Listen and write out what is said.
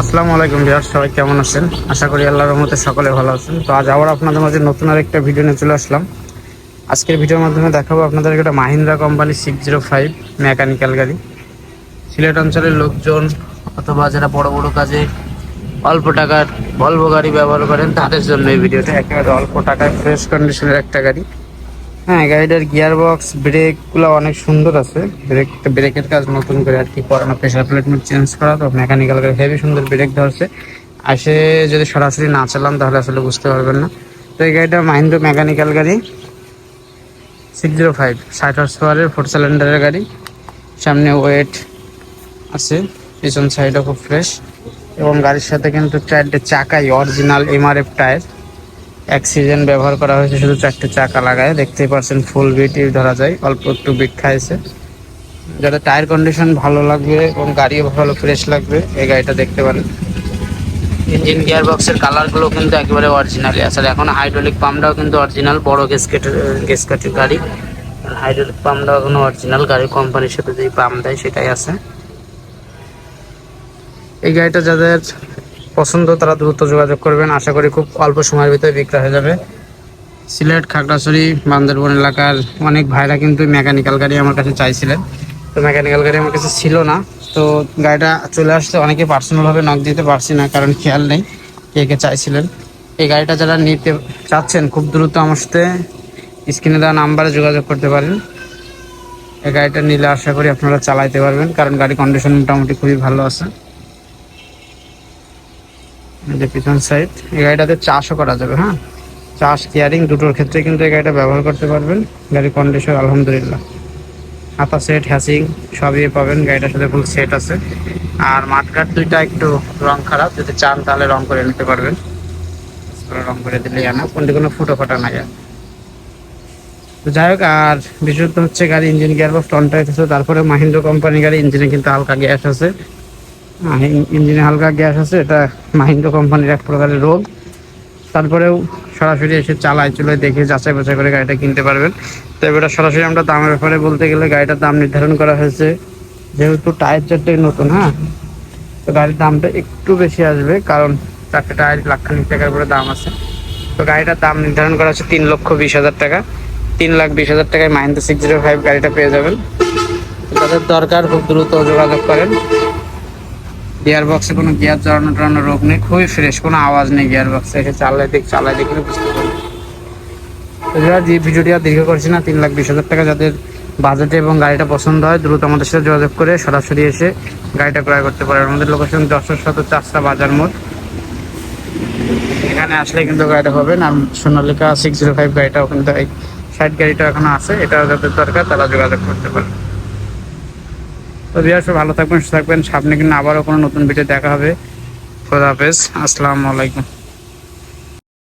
আসসালামু আলাইকুম বিহার সবাই কেমন আছেন? আশা করি আল্লাহর রহমতে সকলে ভালো আছেন। তো আজ আবার আপনাদের মাঝে নতুন আর একটা ভিডিও নিয়ে চলে আসলাম। আজকের ভিডিওর মাধ্যমে দেখাবো আপনাদের একটা Mahindra company six zero five mechanical গাড়ি। সিলেট অঞ্চলের লোকজন অথবা যারা বড় বড় কাজে অল্প টাকার ভলভো গাড়ি ব্যবহার করেন, তাদের জন্য এই ভিডিওটা একেবারে অল্প টাকায় ফ্রেশ কন্ডিশনের একটা গাড়ি। হ্যাঁ গাড়িটার গিয়ার বক্স ব্রেকগুলো অনেক সুন্দর আছে। ব্রেক ব্রেকের কাজ নতুন করে আর কি করানো প্রেশার প্লেট চেঞ্জ করা, তো মেকানিক্যাল গাড়ি হেভি সুন্দর ব্রেক ধরছে। আসে যদি সরাসরি না চালান, তাহলে আসলে বুঝতে পারবেন না। তো এই গাড়িটা মাহিন্দ্র মেকানিক্যাল গাড়ি। সিক্স জিরো ফাইভ ষাট হর্স পাওয়ারের ফোর সিলিন্ডারের গাড়ি। সামনে ওয়েট আছে, পিছন সাইডও খুব ফ্রেশ এবং গাড়ির সাথে কিন্তু চারটে চাকাই অরিজিনাল এমআরএফ টায়ার এক সিজন ব্যবহার করা হয়েছে, শুধু চারটে চাকা লাগায়। দেখতেই পাচ্ছেন ফুল বিটি ধরা যায়, অল্প একটু বিট খাইছে যাতে টায়ার কন্ডিশন ভালো লাগবে এবং গাড়িও ভালো ফ্রেশ লাগবে, এই গাড়িটা দেখতে পারেন। ইঞ্জিন গিয়ার বক্সের কালারগুলো কিন্তু একেবারে অরিজিনালই আসলে এখন হাইড্রোলিক পাম্পটাও কিন্তু অরিজিনাল বড় গেসকেটের গেসকাটের গাড়ি। হাইড্রোলিক পাম্পটাও এখনও অরিজিনাল গাড়ির কোম্পানির সাথে যেই পাম্প দেয় সেটাই আছে। এই গাড়িটা যাদের পছন্দ, তারা দ্রুত যোগাযোগ করবেন। আশা করি খুব অল্প সময়ের ভিতরে বিক্রি হয়ে যাবে। সিলেট, খাগড়াছড়ি, বান্দরবন এলাকার অনেক ভাইরা কিন্তু মেকানিক্যাল গাড়ি আমার কাছে চাইছিলেন। তো মেকানিক্যাল গাড়ি আমার কাছে ছিল না। তো গাড়িটা চলে আসতে অনেকে পার্সোনালভাবে নক দিতে পারছি না, কারণ খেয়াল নেই কে কে চাইছিলেন। এই গাড়িটা যারা নিতে চাচ্ছেন, খুব দ্রুত আমার সাথে স্ক্রিনে দেওয়া নাম্বারে যোগাযোগ করতে পারেন। এই গাড়িটা নিলে আশা করি আপনারা চালাইতে পারবেন, কারণ গাড়ি কন্ডিশন মোটামুটি খুবই ভালো আছে। যে পিছন সাইড এই গাড়িটাতে চাষও করা যাবে হ্যাঁ? চাষ কেয়ারিং দুটোর ক্ষেত্রে কিন্তু এই গাড়িটা ব্যবহার করতে পারবেন। গাড়ির কন্ডিশন আলহামদুলিল্লাহ। হাতা সেট হ্যাসিং সবই পাবেন, গাড়িটার সাথে ফুল সেট আছে। আর মাঠঘাট দুইটা একটু রং খারাপ, যদি চান তাহলে রং করে নিতে পারবেন। রং করে দিলেই আনা, কোনটি কোনো ফুটো ফাটা আর। তো যাই হোক, আর বিশুদ্ধ হচ্ছে গাড়ি ইঞ্জিন গিয়ার বক্স টনটাইট আছে তারপরে মাহিন্দ্র কোম্পানি গাড়ি ইঞ্জিনে কিন্তু হালকা গ্যাস আছে। ইঞ্জিনে হালকা গ্যাস আছে, এটা মাহিন্দ্র কোম্পানির এক প্রকারের রোগ। তারপরেও সরাসরি এসে চালায়, চলে দেখে যাচাই বাছাই করে গাড়িটা কিনতে পারবেন। তো এবার সরাসরি আমরা দামের ব্যাপারে বলতে গেলে গাড়িটার দাম নির্ধারণ করা হয়েছে। যেহেতু টায়ার চারটে নতুন হ্যাঁ? তো গাড়ির দামটা একটু বেশি আসবে, কারণ চারটে টায়ার লাখখানিক টাকার করে দাম আছে। তো গাড়িটার দাম নির্ধারণ করা হচ্ছে তিন লক্ষ বিশ হাজার টাকা। তিন লাখ বিশ হাজার টাকায় মাহিন্দ্রা সিক্স জিরো ফাইভ গাড়িটা পেয়ে যাবেন। তাদের দরকার খুব দ্রুত যোগাযোগ করেন। গিয়ার বক্সে কোনো গিয়ার জড়ানো টড়ানো রোগ নেই, খুবই ফ্রেশ কোনো আওয়াজ নেই গিয়ার বক্সে এসে চালায় দেখ, চালায় দেখলে বুঝতে তো যারা যে ভিডিওটি আর দীর্ঘ করছি না, তিন লাখ বিশ হাজার টাকা যাদের বাজেটে এবং গাড়িটা পছন্দ হয়, দ্রুত আমাদের সাথে যোগাযোগ করে সরাসরি এসে গাড়িটা ক্রয় করতে পারেন। আমাদের লোকেশন যশোর শত চারটা বাজার মোড়। এখানে আসলে কিন্তু গাড়িটা হবে না, সোনালিকা সিক্স জিরো ফাইভ গাড়িটাও কিন্তু এই সাইড গাড়িটা এখনও আছে, এটা যাদের দরকার তারা যোগাযোগ করতে পারে তো সব ভালো থাকবেন, সুস্থ থাকবেন। সামনে কিন্তু আবারও কোনো নতুন ভিডিও দেখা হবে। খোদা হাফেজ। আসসালামু আলাইকুম।